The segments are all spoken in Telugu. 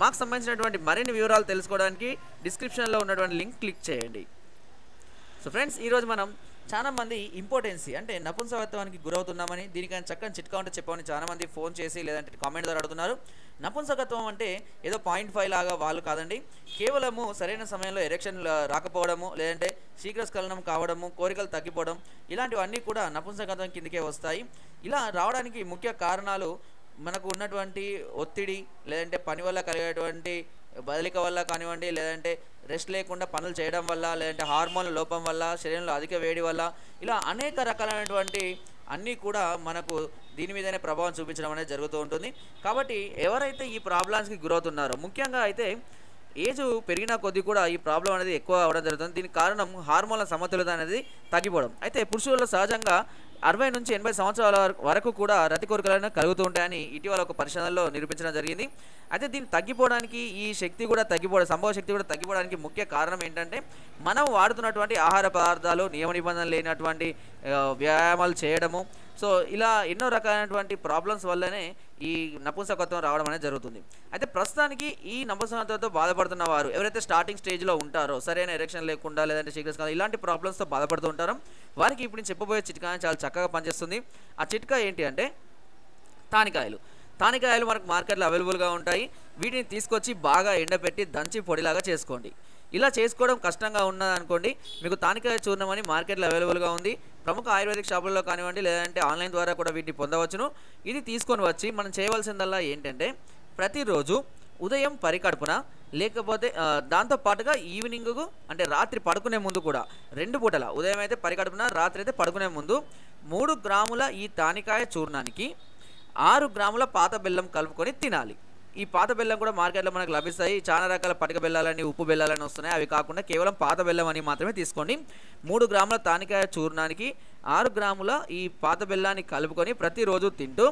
మాకు సంబంధించినటువంటి మరిన్ని వివరాలు తెలుసుకోవడానికి డిస్క్రిప్షన్లో ఉన్నటువంటి లింక్ క్లిక్ చేయండి. సో ఫ్రెండ్స్ ఈరోజు మనం చాలామంది ఇంపార్టెన్సీ అంటే నపుంసకత్వానికి గురవుతున్నామని దీనికైనా చక్కని చిట్కా ఉంటే చెప్పమని చాలామంది ఫోన్ చేసి లేదంటే కామెంట్ ద్వారా అడుగుతున్నారు. నపుంసకత్వం అంటే ఏదో పాయింట్ ఫైవ్ లాగా వాళ్ళు కాదండి. కేవలము సరైన సమయంలో ఎరెక్షన్ రాకపోవడము లేదంటే శీఘ్రస్ఖలనం కావడము కోరికలు తగ్గిపోవడం ఇలాంటివన్నీ కూడా నపుంసకత్వం కిందకే వస్తాయి. ఇలా రావడానికి ముఖ్య కారణాలు మనకు ఉన్నటువంటి ఒత్తిడి లేదంటే పని వల్ల కలిగేటువంటి బదిలిక వల్ల కానివ్వండి లేదంటే రెస్ట్ లేకుండా పనులు చేయడం వల్ల లేదంటే హార్మోన్ల లోపం వల్ల శరీరంలో అధిక వేడి వల్ల ఇలా అనేక రకాలైనటువంటి అన్నీ కూడా మనకు దీని మీదనే ప్రభావం చూపించడం అనేది జరుగుతూ ఉంటుంది. కాబట్టి ఎవరైతే ఈ ప్రాబ్లమ్స్కి గురవుతున్నారో ముఖ్యంగా అయితే ఏజ్ పెరిగిన కొద్దీ కూడా ఈ ప్రాబ్లం అనేది ఎక్కువ అవడం జరుగుతుంది. దీనికి కారణం హార్మోన్ల సమతుల్యత అనేది తగ్గిపోవడం. అయితే పురుషుల్లో సహజంగా అరవై నుంచి ఎనభై సంవత్సరాల వరకు- వరకు కూడా రతి కోరికలను కలుగుతూ ఉంటాయని ఇటీవల ఒక పరిశోధనలో నిరూపించడం జరిగింది. అయితే దీన్ని తగ్గిపోవడానికి ఈ శక్తి కూడా తగ్గిపోవడం సంభవ శక్తి కూడా తగ్గిపోవడానికి ముఖ్య కారణం ఏంటంటే మనం వాడుతున్నటువంటి ఆహార పదార్థాలు నియమ నిబంధనలు లేనటువంటి వ్యాయామాలు చేయడము. సో ఇలా ఎన్నో రకాలైనటువంటి ప్రాబ్లమ్స్ వల్లనే ఈ నపుంసకత్వం రావడం అనేది జరుగుతుంది. అయితే ప్రస్తుతానికి ఈ నపుంసకత్వంతో బాధపడుతున్న వారు ఎవరైతే స్టార్టింగ్ స్టేజ్లో ఉంటారో సరైన ఎరెక్షన్ లేకుండా లేదంటే శీఘ్రస్కాలం ఇలాంటి ప్రాబ్లమ్స్తో బాధపడుతూ ఉంటారో వారికి ఇప్పుడు నేను చెప్పబోయే చిట్కా చాలా చక్కగా పనిచేస్తుంది. ఆ చిట్కా ఏంటి అంటే తానికాయలు. తానికాయలు మనకు మార్కెట్లో అవైలబుల్గా ఉంటాయి. వీటిని తీసుకొచ్చి బాగా ఎండపెట్టి దంచి పొడిలాగా చేసుకోండి. ఇలా చేసుకోవడం కష్టంగా ఉన్నదనుకోండి మీకు తానికాయ చూర్ణం అని మార్కెట్లో అవైలబుల్గా ఉంది. ప్రముఖ ఆయుర్వేదిక్ షాపుల్లో కానివ్వండి లేదంటే ఆన్లైన్ ద్వారా కూడా వీటిని పొందవచ్చును. ఇది తీసుకొని వచ్చి మనం చేయవలసిందల్లా ఏంటంటే ప్రతిరోజు ఉదయం పరికడుపున లేకపోతే దాంతో పాటుగా ఈవినింగ్ అంటే రాత్రి పడుకునే ముందు కూడా రెండు పూటల ఉదయం అయితే పరికడుపున రాత్రి అయితే పడుకునే ముందు మూడు గ్రాముల ఈ తానికాయ చూర్ణానికి ఆరు గ్రాముల పాత బెల్లం కలుపుకొని తినాలి. ఈ పాత బెల్లం కూడా మార్కెట్లో మనకు లభిస్తాయి. చాలా రకాల పటిక బెల్లాలని ఉప్పు బెల్లాలని వస్తున్నాయి. అవి కాకుండా కేవలం పాత బెల్లం అని మాత్రమే తీసుకోండి. మూడు గ్రాముల తానికాయ చూర్ణానికి ఆరు గ్రాముల ఈ పాత బెల్లాన్ని కలుపుకొని ప్రతిరోజు తింటూ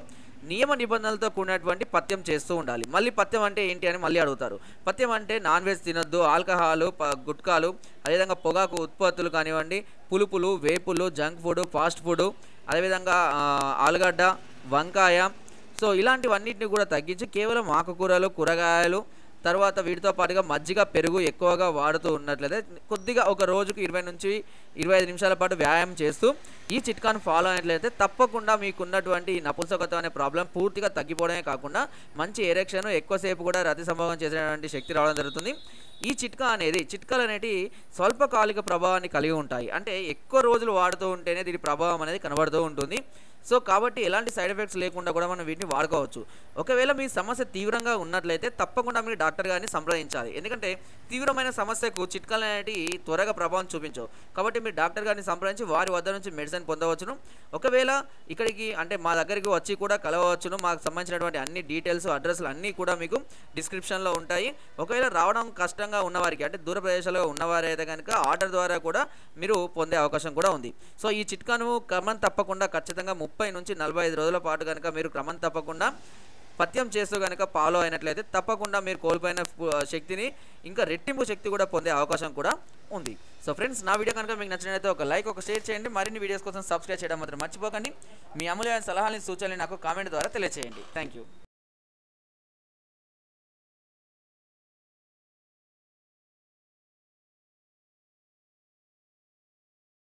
నియమ నిబంధనలతో కూడినటువంటి పథ్యం చేస్తూ ఉండాలి. మళ్ళీ పథ్యం అంటే ఏంటి అని మళ్ళీ అడుగుతారు. పథ్యం అంటే నాన్ వెజ్ తినొద్దు. ఆల్కహాలు గుట్కాలు అదేవిధంగా పొగాకు ఉత్పత్తులు కానివ్వండి పులుపులు వేపులు జంక్ ఫుడ్ ఫాస్ట్ ఫుడ్ అదేవిధంగా ఆలుగడ్డ వంకాయ సో ఇలాంటివన్నిటిని కూడా తగ్గించి కేవలం ఆకుకూరలు కూరగాయలు తర్వాత వీటితో పాటుగా మజ్జిగ పెరుగు ఎక్కువగా వాడుతూ ఉన్నట్లయితే కొద్దిగా ఒక రోజుకు ఇరవై నుంచి ఇరవై ఐదు నిమిషాల పాటు వ్యాయామం చేస్తూ ఈ చిట్కాను ఫాలో అయినట్లయితే తప్పకుండా మీకున్నటువంటి ఈ నపుంసకత్వం అనే ప్రాబ్లం పూర్తిగా తగ్గిపోవడమే కాకుండా మంచి ఎరెక్షన్ ఎక్కువసేపు కూడా రతి సంభవం చేసేటువంటి శక్తి రావడం జరుగుతుంది. ఈ చిట్కా అనేది చిట్కాలు అనేవి స్వల్పకాలిక ప్రభావాన్ని కలిగి ఉంటాయి. అంటే ఎక్కువ రోజులు వాడుతూ ఉంటేనే దీని ప్రభావం అనేది కనబడుతూ ఉంటుంది. సో కాబట్టి ఎలాంటి సైడ్ ఎఫెక్ట్స్ లేకుండా కూడా మనం వీటిని వాడుకోవచ్చు. ఒకవేళ మీ సమస్య తీవ్రంగా ఉన్నట్లయితే తప్పకుండా మీరు డాక్టర్ గారిని సంప్రదించాలి. ఎందుకంటే తీవ్రమైన సమస్యకు చిట్కాలు అనేటివి త్వరగా ప్రభావం చూపించవు. కాబట్టి మీరు డాక్టర్ గారిని సంప్రదించి వారి వద్ద నుంచి మెడిసిన్ పొందవచ్చును. ఒకవేళ ఇక్కడికి అంటే మా దగ్గరికి వచ్చి కూడా కలవచ్చును మాకు సంబంధించినటువంటి అన్ని డీటెయిల్స్ అడ్రస్లు అన్నీ కూడా మీకు డిస్క్రిప్షన్లో ఉంటాయి. ఒకవేళ రావడం కష్టం దూరంగా ఉన్నవారికి అంటే దూర ప్రదేశాల్లో ఉన్నవారైతే కనుక ఆర్డర్ ద్వారా కూడా మీరు పొందే అవకాశం కూడా ఉంది. సో ఈ చిట్కాను క్రమం తప్పకుండా ఖచ్చితంగా ముప్పై నుంచి నలభై ఐదు రోజుల పాటు కనుక మీరు క్రమం తప్పకుండా పత్యం చేస్తూ కనుక ఫాలో అయినట్లయితే తప్పకుండా మీరు కోల్పోయిన శక్తిని ఇంకా రెట్టింపు శక్తి కూడా పొందే అవకాశం కూడా ఉంది. సో ఫ్రెండ్స్ నా వీడియో కనుక మీకు నచ్చినట్లయితే ఒక లైక్ ఒక షేర్ చేయండి. మరిన్ని వీడియోస్ కోసం సబ్స్క్రైబ్ చేయడం మాత్రం మర్చిపోకండి. మీ అమూల్యమైన సలహాలని సూచనలు నాకు కామెంట్ ద్వారా తెలియజేయండి థ్యాంక్ యూ